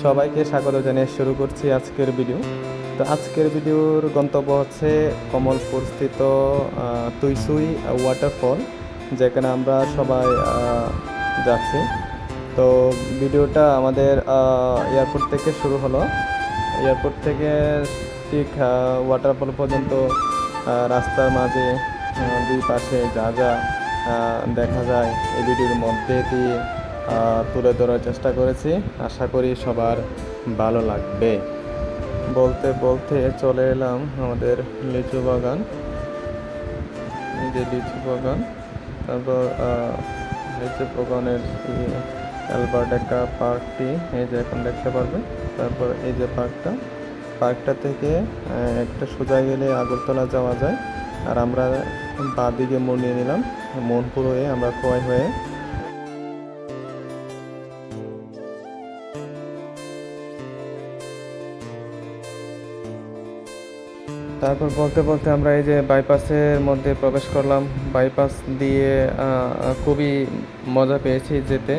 সবাইকে স্বাগত জানিয়ে শুরু করছি আজকের ভিডিও তো আজকের ভিডিওর গন্তব্য হচ্ছে কমলপুর স্থিত তুইসুই ওয়াটারফল যেখানে আমরা সবাই যাচ্ছি। তো ভিডিওটা আমাদের এয়ারপোর্ট থেকে শুরু হলো। এয়ারপোর্ট থেকে ঠিক ওয়াটারফল পর্যন্ত রাস্তার মাঝে দুই পাশে যা যা দেখা যায়। এই ভিডিওর মধ্যে দিয়ে তুলে ধরার চেষ্টা করেছি। আশা করি সবার ভালো লাগবে। বলতে বলতে চলে এলাম আমাদের লিচু বাগান। যে লিচু বাগান, তারপর লিচু বাগানের অ্যালবার্ট একটা পার্কটি, এই যে এখন দেখতে পারবে তারপর এই যে পার্কটা পার্কটা থেকে একটা সোজা গেলে আগরতলা যাওয়া যায়। আর আমরা বাঁ দিকে মোড় নিয়ে নিলাম মনপুর হয়ে আমরা খোয়াই হয়ে তারপর বলতে বলতে আমরা এই যে বাইপাসের মধ্যে প্রবেশ করলাম। বাইপাস দিয়ে খুবই মজা পেয়েছি যেতে।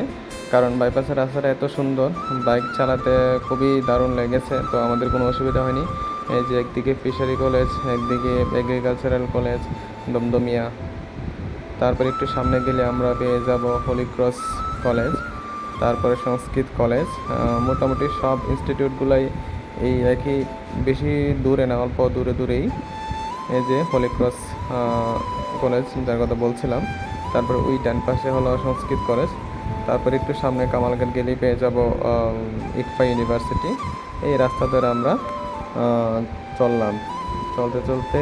কারণ বাইপাসের রাস্তাটা এত সুন্দর। বাইক চালাতে খুবই দারুণ লেগেছে, তো আমাদের কোনো অসুবিধা হয়নি। এই যে একদিকে ফিশারি কলেজ একদিকে এগ্রিকালচারাল কলেজ দমদমিয়া। তারপর একটু সামনে গেলে আমরা পেয়ে যাব হোলি ক্রস কলেজ তারপরে সংস্কৃত কলেজ মোটামুটি সব ইনস্টিটিউটগুলাই এই একই বেশি দূরে না, অল্প দূরে দূরেই। এই যে হোলি ক্রস কলেজ যার কথা বলছিলাম। তারপর ওই ডান পাশে হলো সংস্কৃত কলেজ তারপর একটু সামনে কামালঘাট গেলেই পেয়ে যাব ইকফা ইউনিভার্সিটি এই রাস্তা ধরে আমরা চললাম। চলতে চলতে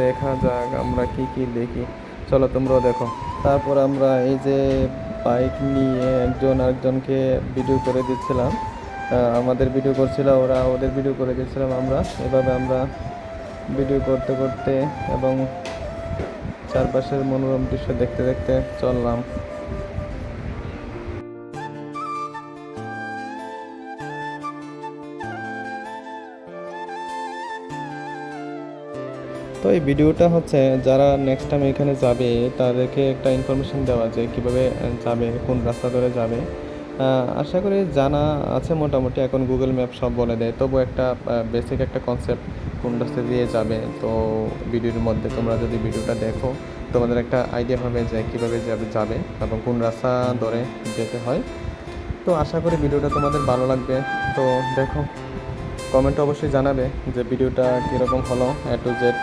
দেখা যাক আমরা কি কি দেখি। চলো তোমরাও দেখো। তারপর আমরা এই যে বাইক নিয়ে একজন আরেকজনকে ভিডিও করে দিচ্ছিলাম। আমাদের ভিডিও করছিল, ওরা ওদের ভিডিও করে দিচ্ছিলাম আমরা। এভাবে আমরা ভিডিও করতে করতে এবং চারপাশের মনোরম দৃশ্য দেখতে দেখতে চললাম। তো এই ভিডিওটা হচ্ছে, যারা নেক্সট টাইম এখানে যাবে, তাদেরকে একটা ইনফরমেশন দেওয়া যে কীভাবে যাবে, কোন রাস্তা ধরে যাবে। আশা করি জানা আছে মোটামুটি, এখন গুগল ম্যাপ সব বলে দেয়। তবু একটা বেসিক একটা কনসেপ্ট কোন রাস্তা দিয়ে যাবে। তো ভিডিওর মধ্যে তোমরা যদি ভিডিওটা দেখো, তোমাদের একটা আইডিয়া হবে যে কীভাবে যাবে যাবে এবং কোন রাস্তা ধরে যেতে হয়। তো আশা করি ভিডিওটা তোমাদের ভালো লাগবে। তো দেখো কমেন্টে অবশ্যই জানাবে যে ভিডিওটা কীরকম হলো এ টু জেড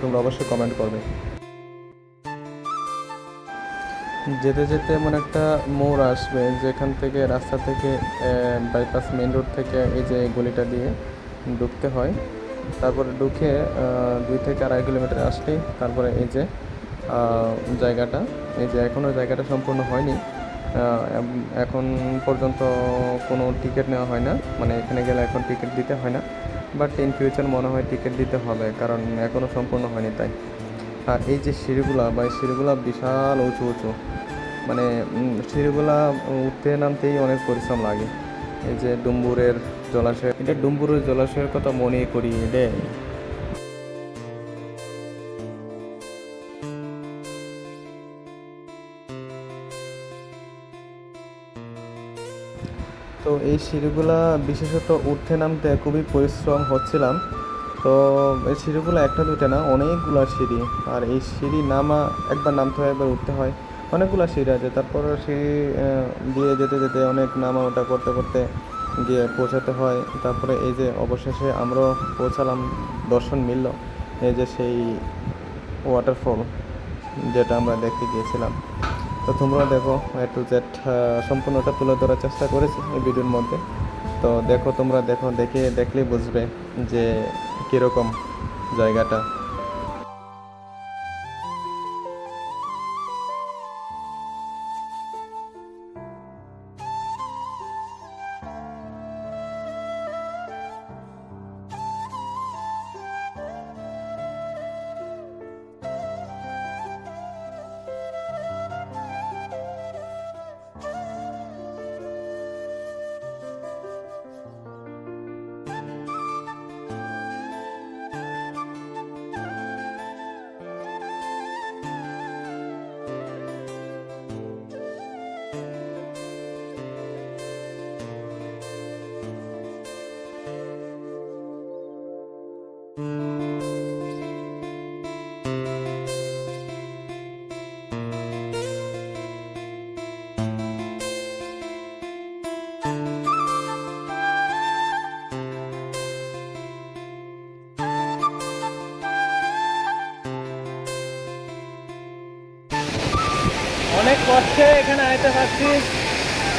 তোমরা অবশ্যই কমেন্ট করবে। যেতে যেতে এমন একটা মোড় আসবে যেখান থেকে রাস্তা থেকে বাইপাস মেন রোড থেকে এই যে গলিটা দিয়ে ঢুকতে হয়। তারপরে ঢুকে দুই থেকে আড়াই কিলোমিটার আসলেই তারপরে এই যে জায়গাটা, এই যে এখনও জায়গাটা সম্পূর্ণ হয়নি। এখন পর্যন্ত কোনো টিকিট নেওয়া হয় না মানে এখানে গেলে এখন টিকিট দিতে হয় না। বাট ইন ফিউচার মনে হয় টিকিট দিতে হবে, কারণ এখনও সম্পূর্ণ হয়নি তাই। আর এই যে সিঁড়িগুলা বা এই সিঁড়িগুলা বিশাল উঁচু উঁচু। মানে সিঁড়িগুলা উঠতে নামতেই অনেক পরিশ্রম লাগে। এই যে ডুম্বুরের জলাশয়, এটা ডুম্বুরের জলাশয়ের কথা মনে করি রে। তো এই সিঁড়িগুলা বিশেষত উঠতে নামতে খুবই পরিশ্রম হচ্ছিলাম। তো এই সিঁড়িগুলো একটা দুটো না, অনেকগুলো সিঁড়ি। আর এই সিঁড়ি নামা, একবার নামতে হয়, একবার উঠতে হয়, অনেকগুলো সিঁড়ি আছে। তারপর সিঁড়ি দিয়ে যেতে যেতে অনেক নামা ওটা করতে করতে গিয়ে পৌঁছাতে হয়। তারপরে এই যে অবশেষে আমরাও পৌঁছালাম, দর্শন মিলল, এই যে সেই ওয়াটারফল যেটা আমরা দেখতে গিয়েছিলাম। তো তোমরা দেখো এ টু জেড সম্পূর্ণটা তুলে ধরার চেষ্টা করেছি এই ভিডিওর মধ্যে। তো দেখো, তোমরা দেখো, দেখে, দেখলেই বুঝবে। যে কীরকম জায়গাটা? অনেক কষ্টে এখানে আইতে পারছি।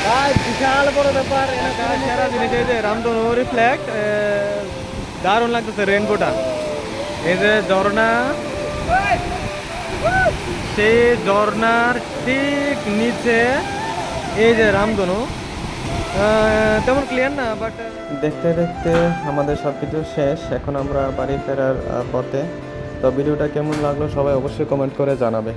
ভাই বিশাল বড় ব্যাপার সেরা জিনিস এই যে রামধনু রিফ্লেক্ট দারুণ লাগতেছে রেনবোটা এই যে ঝর্ণা সেই ঝর্ণার ঠিক নিচে এই যে রামধনু। তেমন ক্লিয়ার না বাট দেখতে দেখতে আমাদের সব কিছু শেষ। এখন আমরা বাড়ি ফেরার পথে। তো ভিডিওটা কেমন লাগল সবাই অবশ্যই কমেন্ট করে জানাবে।